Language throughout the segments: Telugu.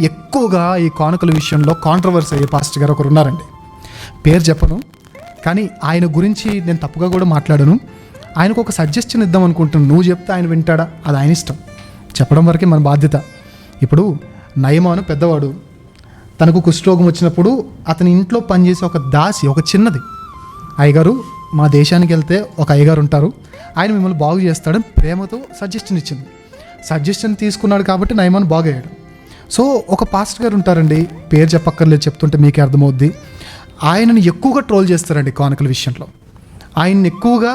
ఎక్కువగా ఈ కానుకల విషయంలో కాంట్రవర్సీ అయ్యే పాస్టర్ గారు ఒకరు ఉన్నారండి. పేరు చెప్పను కానీ ఆయన గురించి నేను తప్పుగా కూడా మాట్లాడను. ఆయనకు ఒక సజెషన్ ఇద్దాం అనుకుంటున్నాను. నువ్వు చెప్తే ఆయన వింటాడా? అది ఆయన ఇష్టం. చెప్పడం వరకే మన బాధ్యత. ఇప్పుడు నయమాను పెద్దవాడు. తనకు కుష్ఠరోగం వచ్చినప్పుడు అతని ఇంట్లో పనిచేసే ఒక దాసి ఒక చిన్నది. అయ్యగారు మా దేశానికి వెళ్తే ఒక అయ్యగారు ఉంటారు. ఆయన మిమ్మల్ని బాగు చేస్తాడని ప్రేమతో సజెషన్ ఇచ్చింది. సజెషన్ తీసుకున్నాడు కాబట్టి నయమాన్ బాగయ్యాడు. సో ఒక పాస్టర్ గారు ఉంటారండి పేరు చెప్పక్కర్లేదు చెప్తుంటే మీకే అర్థమవుద్ది. ఆయనను ఎక్కువగా ట్రోల్ చేస్తారండి కానుకల విషయంలో. ఆయన్ని ఎక్కువగా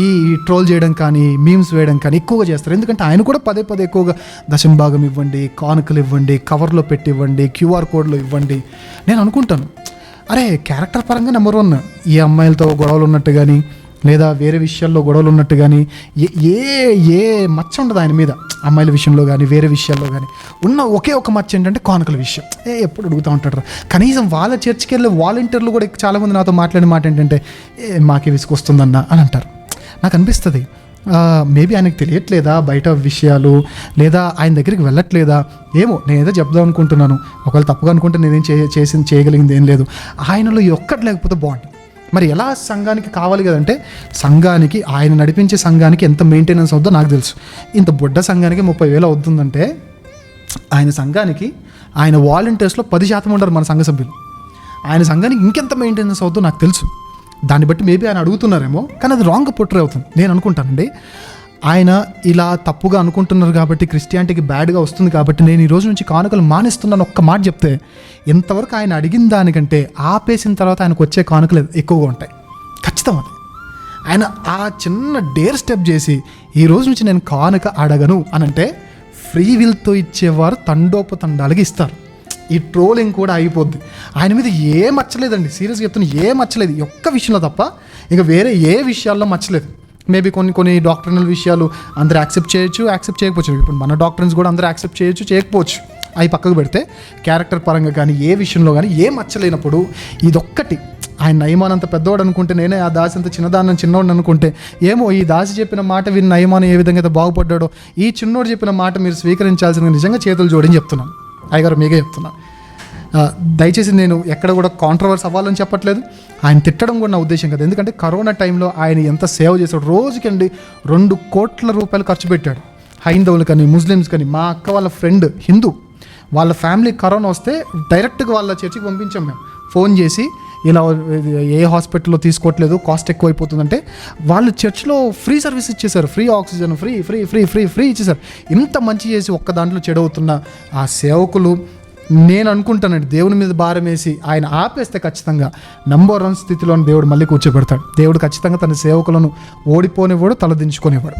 ఈ ట్రోల్ చేయడం కానీ మీమ్స్ వేయడం కానీ ఎక్కువగా చేస్తారు. ఎందుకంటే ఆయన కూడా పదే పదే ఎక్కువగా దశం భాగం ఇవ్వండి కానుకలు ఇవ్వండి కవర్లో పెట్టి ఇవ్వండి క్యూఆర్ కోడ్లో ఇవ్వండి. నేను అనుకుంటాను అరే క్యారెక్టర్ పరంగా నెంబర్ వన్ ఈ అమ్మాయిలతో గొడవలు ఉన్నట్టు కానీ లేదా వేరే విషయాల్లో గొడవలు ఉన్నట్టు కానీ ఏ- ఏ ఏ మచ్చ ఉండదు ఆయన మీద. అమ్మాయిల విషయంలో కానీ వేరే విషయాల్లో కానీ ఉన్న ఒకే ఒక మచ్చ ఏంటంటే కానుకల విషయం. ఏ ఎప్పుడు అడుగుతూ ఉంటాడు కనీసం వాళ్ళ చర్చికి వెళ్ళే వాలంటీర్లు కూడా చాలామంది నాతో మాట్లాడిన మాట ఏంటంటే ఏ మాకే విసుకొస్తుందన్న అని అంటారు. నాకు అనిపిస్తుంది మేబీ ఆయనకు తెలియట్లేదా బయట విషయాలు లేదా ఆయన దగ్గరికి వెళ్ళట్లేదా? ఏమో నేనేదో చెప్దాం అనుకుంటున్నాను ఒకవేళ తప్పుగా అనుకుంటే నేనేం చే చేసింది చేయగలిగింది ఏం లేదు. ఆయనలో ఒక్కటి లేకపోతే బాగుంటుంది. మరి ఎలా సంఘానికి కావాలి కదంటే సంఘానికి ఆయన నడిపించే సంఘానికి ఎంత మెయింటెనెన్స్ అవుద్దో నాకు తెలుసు. ఇంత బుడ్డ సంఘానికి ముప్పై వేలు అవుతుందంటే ఆయన సంఘానికి ఆయన వాలంటీర్స్లో పది శాతం ఉండరు మన సంఘ సభ్యులు. ఆయన సంఘానికి ఇంకెంత మెయింటెనెన్స్ అవుద్దో నాకు తెలుసు. దాన్ని బట్టి మేబీ ఆయన అడుగుతున్నారేమో కానీ అది రాంగ్ పొట్రే అవుతుంది. నేను అనుకుంటానండి ఆయన ఇలా తప్పుగా అనుకుంటున్నారు కాబట్టి క్రిస్టియానిటీకి బ్యాడ్గా వస్తుంది కాబట్టి నేను ఈ రోజు నుంచి కానుకలు మానేస్తున్నాను ఒక్క మాట చెప్తే ఇంతవరకు ఆయన అడిగిన దానికంటే ఆపేసిన తర్వాత ఆయనకు వచ్చే కానుకలు ఎక్కువగా ఉంటాయి. ఖచ్చితం అది ఆయన ఆ చిన్న డేర్ స్టెప్ చేసి ఈ రోజు నుంచి నేను కానుక అడగను అని అంటే ఫ్రీ విల్తో ఇచ్చేవారు తండోపతండాలకి ఇస్తారు. ఈ ట్రోలింగ్ కూడా అయిపోద్ది. ఆయన మీద ఏ మచ్చలేదండి. సీరియస్గా చెప్తున్నా ఏ మచ్చలేదు. ఒక్క విషయంలో తప్ప ఇక వేరే ఏ విషయాల్లో మచ్చలేదు. మేబీ కొన్ని కొన్ని డాక్టర్నల్ విషయాలు అందరూ యాక్సెప్ట్ చేయొచ్చు యాక్సెప్ట్ చేయకపోవచ్చు. ఇప్పుడు మన డాక్టర్స్ కూడా అందరూ యాక్సెప్ట్ చేయొచ్చు చేయకపోవచ్చు. అవి పక్కకు పెడితే క్యారెక్టర్ పరంగా కానీ ఏ విషయంలో కానీ ఏ మచ్చలేనప్పుడు ఇదొక్కటి. ఆయన నయమానంత అంత పెద్దవాడు అనుకుంటే నేనే ఆ దాసి అంత చిన్నదాన్ని చిన్నవాడిని అనుకుంటే ఏమో ఈ దాసి చెప్పిన మాట విని నయమానం ఏ విధంగా అయితే బాగుపడ్డాడో ఈ చిన్నోడు చెప్పిన మాట మీరు స్వీకరించాల్సిన నిజంగా చేతులు జోడని చెప్తున్నాను. అయ్యగారు మీకే చెప్తున్నాను దయచేసి నేను ఎక్కడ కూడా కాంట్రవర్స్ అవ్వాలని చెప్పట్లేదు. ఆయన తిట్టడం కూడా నా ఉద్దేశం కదా. ఎందుకంటే కరోనా టైంలో ఆయన ఎంత సేవ చేశాడు రోజుకండి రెండు కోట్ల రూపాయలు ఖర్చు పెట్టాడు. హైందవులు కానీ ముస్లిమ్స్ కానీ మా అక్క వాళ్ళ ఫ్రెండ్ హిందూ. వాళ్ళ ఫ్యామిలీ కరోనా వస్తే డైరెక్ట్గా వాళ్ళ చర్చికి పంపించాం మేము. ఫోన్ చేసి ఇలా ఏ హాస్పిటల్లో తీసుకోవట్లేదు కాస్ట్ ఎక్కువైపోతుందంటే వాళ్ళు చర్చ్లో ఫ్రీ సర్వీస్ ఇచ్చేసారు free oxygen free free free free free ఇచ్చేసారు ఇంత మంచి చేసి ఒక్క దాంట్లో చెడవుతున్న ఆ సేవకులు నేను అనుకుంటానండి దేవుని మీద భారం వేసి ఆయన ఆపేస్తే ఖచ్చితంగా నంబర్ వన్ స్థితిలో దేవుడు మళ్ళీ కూర్చోబెడతాడు. దేవుడు ఖచ్చితంగా తన సేవకులను ఓడిపోనివాడు తలదించుకునేవాడు